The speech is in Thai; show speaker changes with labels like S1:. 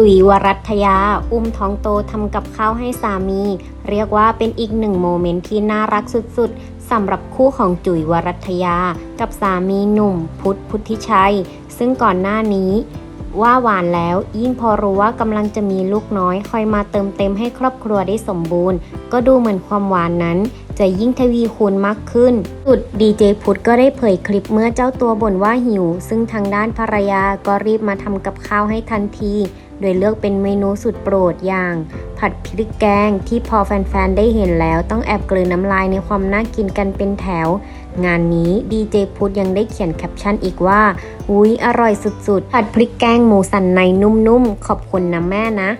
S1: ตุ๋ยวรัตยา อุ้มท้องโตทำกับข้าวให้สามี เรียกว่าเป็นอีกหนึ่งโมเมนต์ที่น่ารักสุดๆสำหรับคู่ของจุ๋ยวรัตยา กับสามีหนุ่ม พุทธพุทธิชัย ซึ่งก่อนหน้านี้ ว่าหวานแล้วยิ่งพอรู้ว่ากำลังจะมีลูกน้อยคอยมาเติมเต็มให้ครอบครัวได้สมบูรณ์ ก็ดูเหมือนความหวานนั้นจะยิ่งทวีคูณมากขึ้น สุดดีเจพุทธก็ได้เผยคลิปเมื่อเจ้าตัวบ่นว่าหิว ซึ่งทางด้านภรรยาก็รีบมาทำกับข้าวให้ทันที โดยเลือกเป็นเมนูสุดโปรดอย่าง ผัดพริกแกงที่พอแฟนๆ ได้เห็นแล้วต้องแอบกลืนน้ำลายในความน่ากินกันเป็นแถว งานนี้ดีเจพุทธยังได้เขียนแคปชั่นอีกว่า อุ๊ยอร่อยสุดๆ ผัดพริกแกงหมูสันในนุ่มๆ ขอบคุณนะแม่นะ